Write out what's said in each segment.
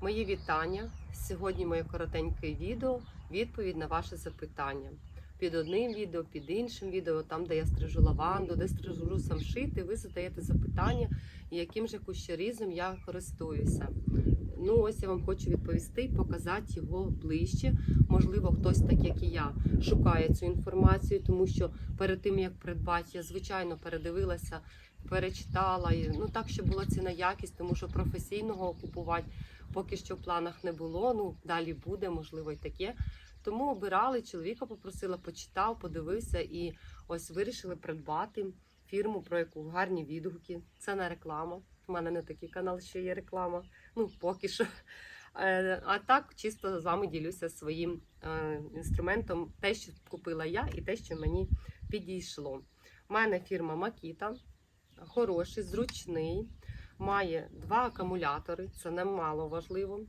Мої вітання. Сьогодні моє коротеньке відео, відповідь на ваше запитання. Під одним відео, під іншим відео, там, де я стрижу лаванду, де стрижу самшити, ви задаєте запитання, яким же кущерізом я користуюся. Ну, ось я вам хочу відповісти і показати його ближче. Можливо, хтось, так як і я, шукає цю інформацію, тому що перед тим як придбати, я звичайно передивилася, перечитала ну так, щоб була ціна якість, тому що професійного купувати поки що в планах не було. Ну далі буде, можливо, і таке. Тому обирали чоловіка, попросила, почитав, подивився і ось вирішили придбати фірму, про яку гарні відгуки. Це не реклама. У мене не такий канал, що є реклама. Ну поки що. Е, А так чисто з вами ділюся своїм е, інструментом, те, що купила я, і те, що мені підійшло. У мене фірма Макіта, хороший, зручний, має два акумулятори, це немало важливо.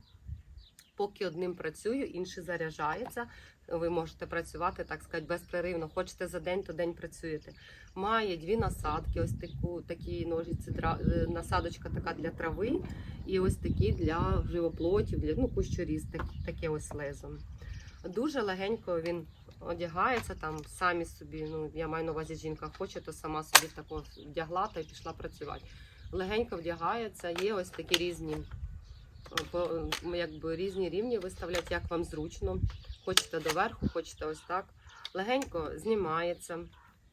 Поки одним працюю, інший заряджається. Ви можете працювати, так сказати, безперервно. Хочете за день, то день працюєте. Має дві насадки, ось таку, такі ножиці, е, насадочка така для трави, і ось такі для живоплотів, для ну, кущоріз, так, таке ось лезо. Дуже легенько він одягається там самі собі. Ну, я маю на увазі, жінка хоче, то сама собі тако вдягла та й пішла працювати. Легенько вдягається, є ось такі різні якби різні рівні виставляти, як вам зручно. Хочете доверху, хочете ось так. Легенько знімається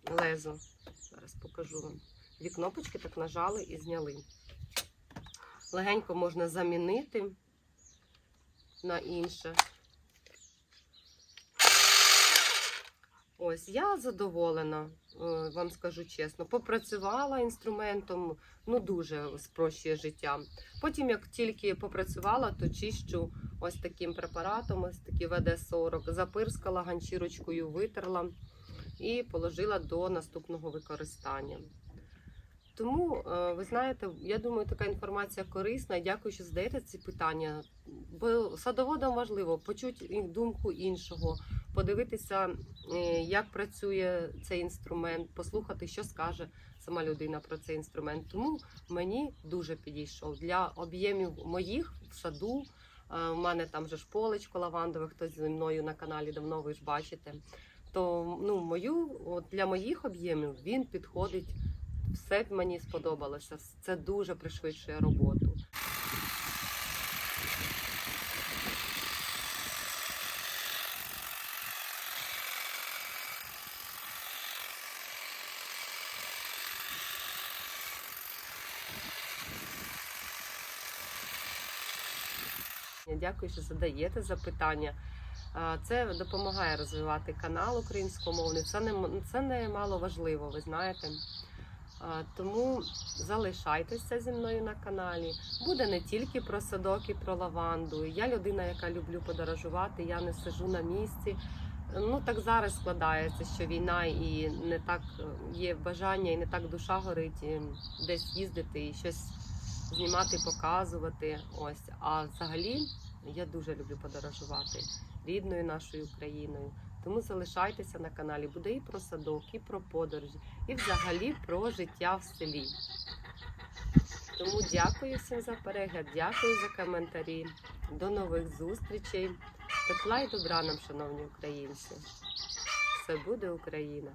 лезо. Зараз покажу вам. Дві кнопочки так нажали і зняли. Легенько можна замінити на інше. Ось я задоволена, е, вам скажу чесно. Попрацювала інструментом, ну дуже спрощує життя. Потім, як тільки попрацювала, то чищу ось таким препаратом, ось такий ВД-40, запирскала ганчірочкою, витерла і положила до наступного використання. Тому, е, ви знаєте, я думаю, така інформація корисна. Дякую, що задаєте ці питання. Бо садоводам важливо почути думку іншого, подивитися, е, як працює цей інструмент, послухати, що скаже сама людина про цей інструмент. Тому мені дуже підійшов для об'ємів моїх в саду. е, У мене там же ж полечко лавандове, хтось зі мною на каналі давно ви ж бачите. То ну, мою, от для моїх об'ємів він підходить. Все мені сподобалося. Це дуже пришвидшує роботу. Дякую, що задаєте запитання. Це допомагає розвивати канал українськомовний. Це не це не мало важливо, ви знаєте. А, Тому залишайтеся зі мною на каналі. Буде не тільки про садок і про лаванду. Я людина, яка люблю подорожувати. Я не сижу на місці. Ну так зараз складається, що війна і не так е, є бажання, і не так душа горить і десь їздити і щось знімати, показувати. Ось. А взагалі я дуже люблю подорожувати рідною нашою Україною. Тому залишайтеся на каналі. Буде і про садок, і про подорожі, і взагалі про життя в селі. Тому дякую всім за перегляд, дякую за коментарі. До нових зустрічей. Тепла і добра нам, шановні українці. Все буде Україна!